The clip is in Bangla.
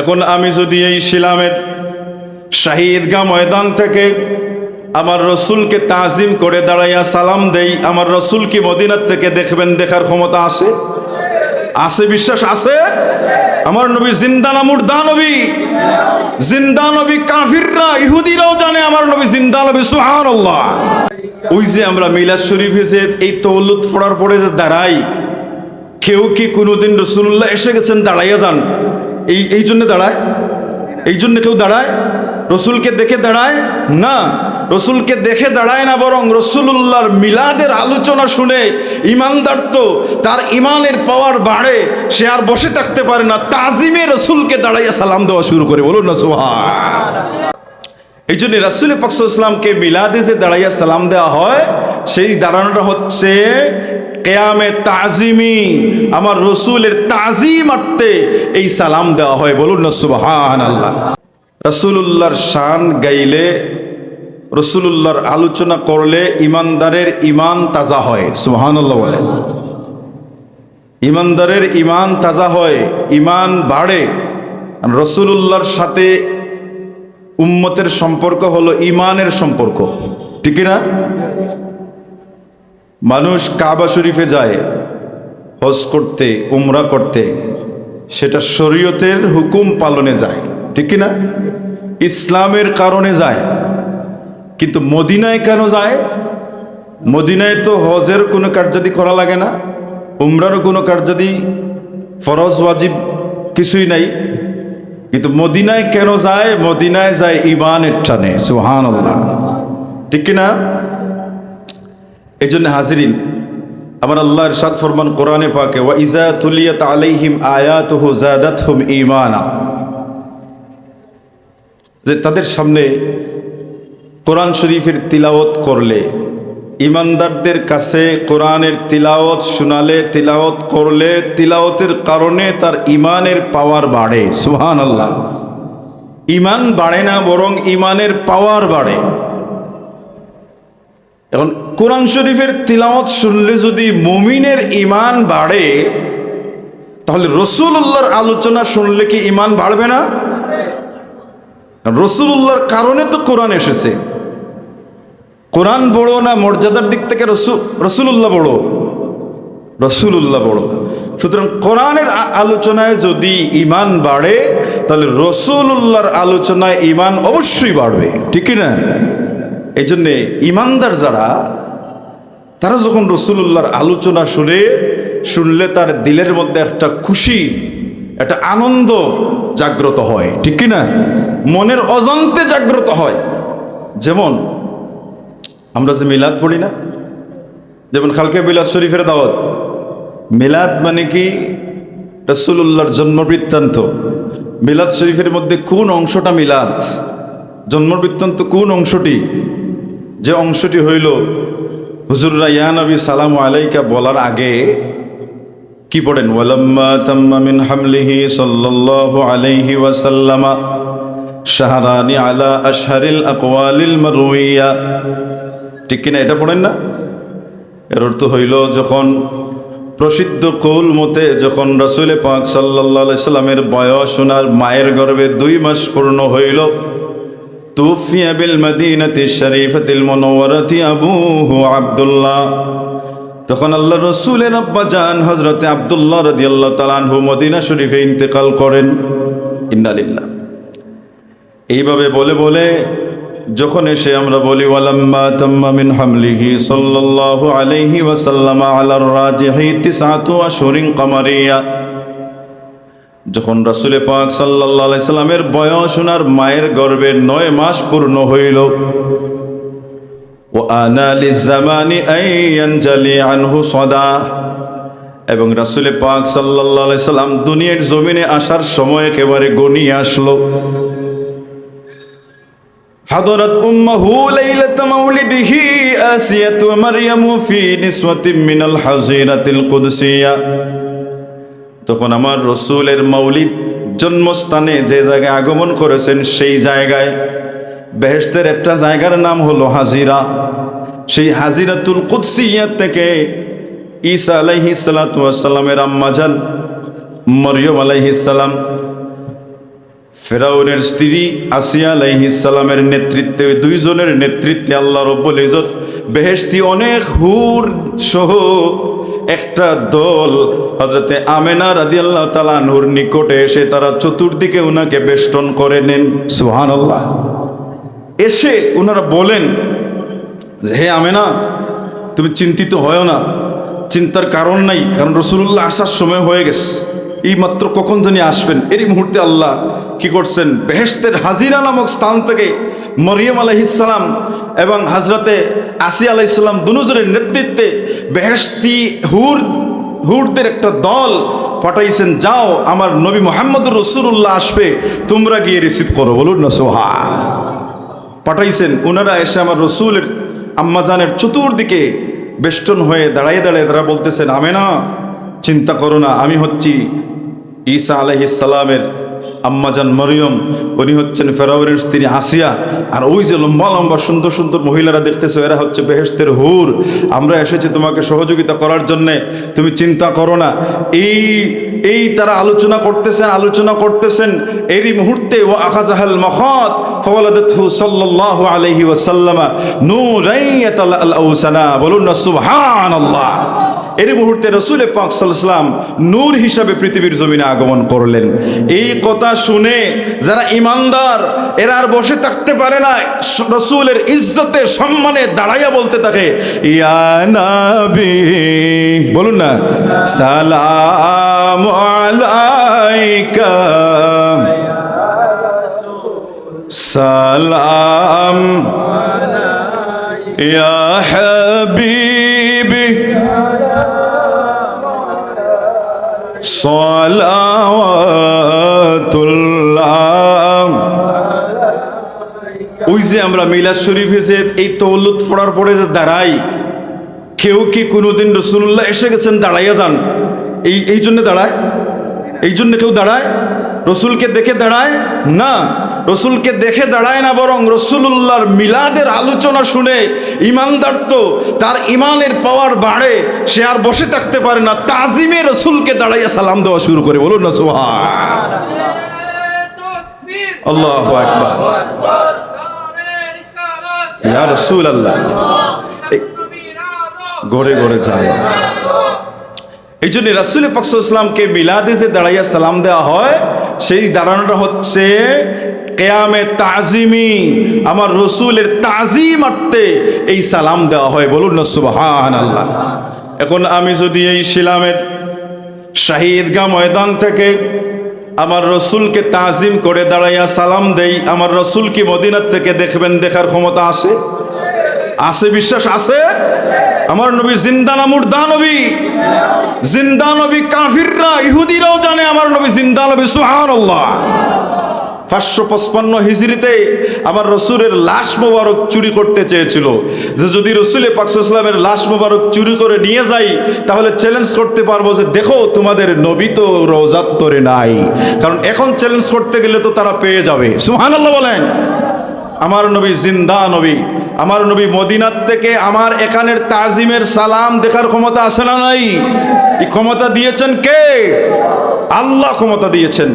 এখন আমি যদি এই শিলামের শাহিদগা ময়দান থেকে আমার রসুলকে তাজিম করে দাঁড়াইয়া সালাম দেই, আমার রসুল কি মদিনার থেকে দেখবেন, দেখার ক্ষমতা আছে? আছে, বিশ্বাস আছে? আমার নবী জিন্দা না মুর্দা নবী? জিন্দা নবী কাফিররা, ইহুদিরাও জানে আমার নবী জিন্দা নবী, সুবহানাল্লাহ। ওই যে আমরা মিলাদ শরীফে যে এই তৌলুদ পড়ার পরে যে দাঁড়াই, কেউ কি কোনোদিন রসুল্লাহ এসে গেছেন, দাঁড়াইয়া যান? এই এই জন্য দাঁড়ায়। এই জন্য কেউ দাঁড়ায়। রসুলকে দেখে দাঁড়ায়? না। রসুলকে দেখে দাঁড়ায় না বরং রসুল্লাহর মিলাদের আলোচনা শুনে ইমানদার তো, তার ইমানের পাওয়ার বাড়ে, সে আর বসে থাকতে পারে না। তাজিমে রসুলকে দাঁড়াইয়া সালাম দেওয়া শুরু করে। বলুন না সোহা এই জন্য রাসুল পাকসাল্লামকে মিলাদে যে দাঁড়াইয়া সালাম দেওয়া হয়, সেই দাঁড়ানোটা হচ্ছে কেয়ামে তাজিমি, আমার রসুলের তাজিমার্থে এই সালাম দেওয়া হয়। বলুন না সুবাহান আল্লাহ রসুল্লাহর শান গাইলে রসুল্লাহর আলোচনা করলে ইমানদারের ইমান তাজা হয়। সুবাহান আল্লাহ বলেন। ইমানদারের ইমান তাজা হয় ইমান বাড়ে। রসুল্লাহর সাথে উম্মতের সম্পর্ক হলো ইমানের সম্পর্ক। ঠিক না? মানুষ কাবা শরীফে যায়, হজ করতে, উমরা করতে, সেটা শরীয়তের হুকুম পালনে যায়, ঠিক না ইসলামের কারণে যায়, কিন্তু মদিনায় কেন যায়? মদিনায় তো হজের কোনো কার্যাদি করা লাগে না, উমরারও কোনো কার্যাদি ফরজ, ওয়াজিব কিছুই নাই, কিন্তু মদিনায় কেন যায়? মদিনায় যায় ইমানের টানে সুহান আল্লাহ ঠিক কিনা? এই জন্য হাজিরিন, আমার আল্লাহর সাদ ফরমান কোরআনে পাকে, ওয়া ইজা তুলিয়াত আলাইহিম আয়াতুহু জাদাতহুম ঈমানা। যে তাদের সামনে কোরআন শরীফের তিলাওয়াত করলে ইমানদারদের কাছে কোরআনের তিলাওয়াত শোনালে, তিলাওয়াত করলে, তিলাওয়াতের কারণে তার ইমানের পাওয়ার বাড়ে। সুহান আল্লাহ ইমান বাড়ে না, বরং ইমানের পাওয়ার বাড়ে। এখন কোরআন শরীফের তিলাওয়াত শুনলে যদি মুমিনের ইমান বাড়ে, তাহলে রসুল্লাহর আলোচনা শুনলে কি ইমান বাড়বে না? রসুল্লাহর কারণে তো কোরআন এসেছে। কোরআন বড় না মর্যাদার দিক থেকে রসুল রসুল্লাহ বড়? রসুল্লাহ বড়। সুতরাং কোরআনের আলোচনায় যদি ইমান বাড়ে, তাহলে রসুল্লাহর আলোচনায় ইমান অবশ্যই বাড়বে। ঠিক না? এই জন্যে ইমানদার যারা, তারা যখন রসুল্লাহর আলোচনা শুনে, শুনলে তার দিলের মধ্যে একটা খুশি, একটা আনন্দ জাগ্রত হয়, ঠিক কি না মনের অজান্তে জাগ্রত হয়। যেমন, আমরা যে মিলাদ পড়ি না, যেমন খালকে মিলাদ শরীফের দাওয়াত, মিলাদ মানে কি? রসুল্লাহর জন্ম বৃত্তান্ত। মিলাদ শরীফের মধ্যে কোন অংশটা মিলাদ? জন্ম বৃত্তান্ত কোন অংশটি? যে অংশটি হইল, হুজুররা, ইয়া নবী, সালাম আলাইকা বলার আগে কি পড়েন? ওয়ালাম্মা মিন হামলিহি সাল্লাল্লাহু আলাইহি ওয়াসাল্লামা শাহরানি আলা আশহারিল আকওয়ালিল মারউইয়া ঠিক কিনা এটা পড়েন না? এর অর্থ হইল, যখন প্রসিদ্ধ কৌল মতে যখন রসুল পাক সাল্লাহ সাল্লামের বয়স ওনার মায়ের গর্ভে দুই মাস পূর্ণ হইল তুফিয়া বিল মদিনাতি শরীফাতিল মুনওয়ারাতি আবুহু আব্দুল্লাহ তখন আল্লাহ রসুলের আব্বা জান হজরতে আবদুল্লাহ রাদিয়াল্লাহু তাআলা আনহু মদিনা শরীফে ইন্তেকাল করেন। ইন্নালিল্লাহ এইভাবে বলে বলে যখন এসে আমরা বলি, ওয়ালাম্মা তাম্মা মিন হামলিহি সাল্লাল্লাহু আলাইহি ওয়াসাল্লাম আলার রাজিহি তিসআতু আশহুরিন কামারিয়া। যখন রাসূলে পাক সাল্লাল্লাহু আলাইহি সাল্লামের বয়স ওনার মায়ের গর্ভে নয় মাস পূর্ণ হইল ও আনা লিজামানি আইয়ানজালি আনহু সদা এবং রাসূলে পাক সাল্লাল্লাহু আলাইহি সাল্লাম দুনিয়ার জমিনে আসার সময় একেবারে গনিয়ে আসলো حضرت أمه ليلة مولده آسية ومريم في نسوة من الحزيرة القدسية তখন আমার রসুলের মৌলিক জন্মস্থানে যে জায়গায় আগমন করেছেন, সেই জায়গায় বেহেস্তের একটা জায়গার নাম হলো হাজিরা। সেই হাজিরাতুল কুৎসিয়া থেকে ঈসা আলাইহি সালাতামের আম্মাজান মরিয়ম আলাইহিস সালাম, ফেরাউনের স্ত্রী আসিয়া আলাইহিসালামের নেতৃত্বে, ওই দুইজনের নেতৃত্বে আল্লাহ রব্বুল ইজত বেহেশতি অনেক হুর সহ একটা দল হজরতে আমেনা রাদি আল্লাহ তালা নূর নিকটে এসে তারা চতুর্দিকে উনাকে বেষ্টন করে নেন। সুহান এসে ওনারা বলেন যে, হে আমেনা, তুমি চিন্তিত হয় না। চিন্তার কারণ নাই, কারণ রসুল্লাহ আসার সময় হয়ে গেছে। এই মাত্র কখন জানি আসবেন? এরই মুহূর্তে আল্লাহ কি করছেন? বেহেস্তের হাজিরা নামক স্থান থেকে মরিয়ম আলহিসাম এবং হাজরতে আসি আলাইসাল্লাম দুজনের নেতৃত্বে বেহেস্তি হুর, হুরদের একটা দল পাঠাইছেন, যাও, আমার নবী মোহাম্মদ রসুল্লাহ আসবে, তোমরা গিয়ে রিসিভ করো। বলুন না সোহা পাঠাইছেন ওনারা এসে আমার রসুলের আম্মাজানের চতুর্দিকে বেষ্টন হয়ে দাঁড়াইয়ে দাঁড়ায় তারা বলতেছেন আমে না চিন্তা করো না, আমি হচ্ছি ঈসা আলহিসালামের আম্মাজান মরিয়ম, উনি হচ্ছেন ফেরাউনের স্ত্রী হাসিয়া আর ওই যে লম্বা লম্বা সুন্দর সুন্দর মহিলারা দেখতেছো, এরা হচ্ছে বেহেস্তের হুর। আমরা এসেছি তোমাকে সহযোগিতা করার জন্যে। তুমি চিন্তা করো না। এই এই তারা আলোচনা করতেছেন আলোচনা করতেছেন। এরই মুহূর্তে ও আখাজাহাল মখাত, ফওয়ালাদাতহু আলাইহি ওয়াসাল্লামা নূরাইয়াতাল বলুন না, সুবহানাল্লাহ। এর মুহূর্তে রসুল পাক সাল্লাম নূর হিসাবে পৃথিবীর জমিনে আগমন করলেন। এই কথা শুনে যারা ইমানদার এরা আর বসে থাকতে পারে না। রসুলের ইজ্জতে, সম্মানে দাঁড়াইয়া বলতে থাকে, ইয়া নাবি, বলুন না, সালাম আলাইকা, সালাম, ইয়া ওই যে আমরা মিলাদ শরীফে যে এই তৌলুত পড়ার পরে যে দাঁড়াই, কেউ কি কোনোদিন রসুল্লাহ এসে গেছেন দাঁড়াইয়া যান? এই এই জন্য দাঁড়ায়? এই জন্য কেউ দাঁড়ায়? রসুলকে দেখে দাঁড়ায়? না। রসুলকে দেখে দাঁড়ায় না বরং রসুল্লাহর মিলাদের আলোচনা শুনে ইমানদার তো, তার ইমানের পাওয়ার বাড়ে, সে আর বসে থাকতে পারে না। তাজিমে রসুলকে দাঁড়াইয়া সালাম দেওয়া শুরু করে, বলুন না সোহা আল্লাহ ইয়া রসুল আল্লাহ যায়। এই জন্য রাসুল পাকসামকে মিলাদে যে দাঁড়াইয়া সালাম দেওয়া হয়, সেই দাঁড়ানোটা হচ্ছে কেয়ামে তাজিমি, আমার রসুলের তাজিম তাজিমার্থে এই সালাম দেওয়া হয়। বলুন না সুবাহান আল্লাহ এখন আমি যদি এই শিলামের শাহিদগা ময়দান থেকে আমার রসুলকে তাজিম করে দাঁড়াইয়া সালাম দেই, আমার রসুল কি মদিনার থেকে দেখবেন, দেখার ক্ষমতা আছে? আছে, বিশ্বাস আছে? আমার নবী জিন্দা না মুর্দা নবী? জিন্দা নবী কাফিররা, ইহুদিরাও জানে, আমার নবী জিন্দা নবী সুহান পাঁচশো পঁচপান্ন হিজড়িতে আমার রসুলের লাশ মোবারক চুরি করতে চেয়েছিল। যে যদি রসুলে পাকসামের লাশ মোবারক চুরি করে নিয়ে যাই, তাহলে চ্যালেঞ্জ করতে পারব যে দেখো, তোমাদের নবী তো রোজাত্তরে নাই। কারণ এখন চ্যালেঞ্জ করতে গেলে তো তারা পেয়ে যাবে। সুহান বলেন। আমার নবী জিন্দা নবী। আমার নবী মদিনার থেকে আমার এখানের তাজিমের সালাম দেখার ক্ষমতা আসে না নাই? এই ক্ষমতা দিয়েছেন কে? আল্লাহ ক্ষমতা দিয়েছেন।